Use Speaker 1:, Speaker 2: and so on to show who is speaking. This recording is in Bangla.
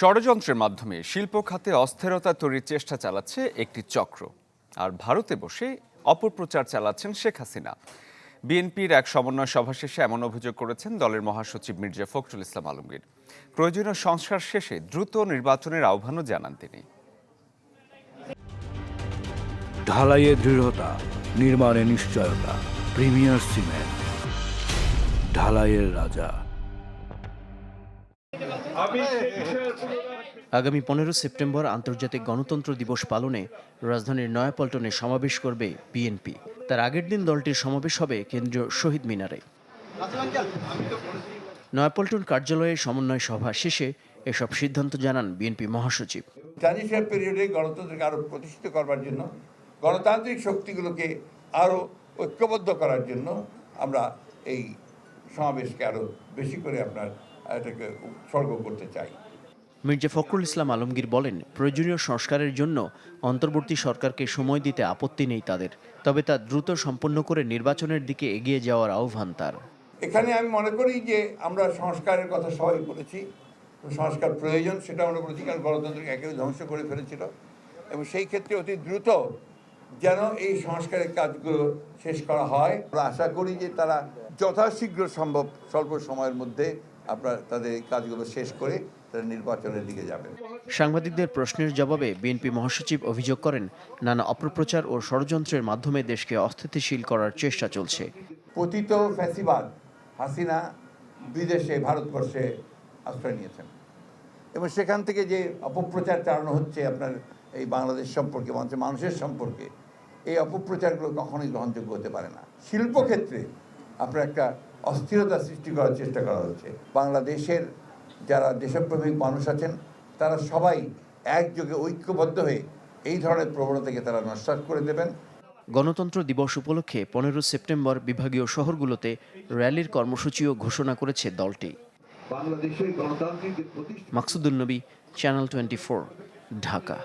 Speaker 1: ষড়যন্ত্রের মাধ্যমে শিল্প খাতে অস্থিরতা তৈরির চেষ্টা চালাচ্ছে একটি চক্র। আর ভারতে বসে অপপ্রচার চালাচ্ছেন শেখ হাসিনা। বিএনপির এক সমন্বয় সভা শেষে এমন অভিযোগ করেছেন দলের মহাসচিব মির্জা ফখরুল ইসলাম আলমগীর। প্রয়োজনীয় সংস্কার শেষে দ্রুত নির্বাচনের আহ্বানও জানান তিনি।
Speaker 2: ঢালাইয়ে দৃঢ়তা, নির্মাণে নিশ্চয়তা, প্রিমিয়ার সিমেন্ট। ঢালাইয়ের রাজা।
Speaker 3: আগামী পনেরো সেপ্টেম্বর আন্তর্জাতিক গণতন্ত্র দিবস পালনে রাজধানীর নয়াপল্টনে সমাবেশ করবে বিএনপি। তার আগের দিন দলটির সমাবেশ হবে কেন্দ্রীয় শহীদ মিনারে। নয়াপল্টন কার্যালয়ে সমন্বয় সভা শেষে এসব সিদ্ধান্ত জানান বিএনপি মহাসচিব।
Speaker 4: গণতন্ত্রকে আরও প্রতিষ্ঠিত করবার জন্য, গণতান্ত্রিক শক্তিগুলোকে আরও ঐক্যবদ্ধ করার জন্য আমরা এই সমাবেশকে আরও বেশি করে আপনার এটাকে উৎসর্গ করতে চাই।
Speaker 3: মির্জা ফখরুল ইসলাম আলমগীর বলেন প্রয়োজনীয় সংস্কারের জন্য অন্তর্বর্তী সরকারকে সময় দিতে আপত্তি নেই তাদের তবে তা দ্রুত সম্পন্ন করে নির্বাচনের দিকে এগিয়ে যাওয়ার আহ্বান তার।
Speaker 4: এখানে আমি মনে করি যে আমরা সংস্কারের কথা সবাই বলেছি সংস্কার প্রয়োজন সেটা আমরা বলেছি কারণ গণতন্ত্রকে একেবারে ধ্বংস করে ফেলেছিল। এবং সেই ক্ষেত্রে অতি দ্রুত যেন এই সংস্কারের কাজগুলো শেষ করা হয়। আমরা আশা করি যে তারা যথাশীঘ্র সম্ভব স্বল্প সময়ের মধ্যে আপনার তাদের এই কাজগুলো শেষ করে তারা নির্বাচনের দিকে যাবেন।
Speaker 3: সাংবাদিকদের প্রশ্নের জবাবে বিএনপি মহাসচিব অভিযোগ করেন নানা অপপ্রচার ও ষড়যন্ত্রের মাধ্যমে দেশকে অস্থিতিশীল করার চেষ্টা চলছে।
Speaker 4: পতিত ফ্যাসিবাদ হাসিনা বিদেশে ভারতবর্ষে আশ্রয় নিয়েছেন। এবং সেখান থেকে যে অপপ্রচার চালানো হচ্ছে আপনার এই বাংলাদেশ সম্পর্কে মানুষের মানুষের সম্পর্কে এই অপপ্রচারগুলো কখনোই গ্রহণযোগ্য হতে পারে না। শিল্পক্ষেত্রে আপনার একটা অস্থিরতা সৃষ্টি করার চেষ্টা করা হচ্ছে বাংলাদেশের যারা দেশপ্রেমিক মানুষ আছেন তারা সবাই একযোগে ঐক্যবদ্ধ হয়ে এই ধরনের প্রবণতাকে তারা নস্বাত করে দেবেন।
Speaker 3: গণতন্ত্র দিবস উপলক্ষে পনেরো সেপ্টেম্বর বিভাগীয় শহরগুলোতে র্যালির কর্মসূচিও ঘোষণা করেছে দলটি।
Speaker 4: বাংলাদেশের গণতান্ত্রিক
Speaker 3: মাকসুদুল নবী চ্যানেল টোয়েন্টি ঢাকা।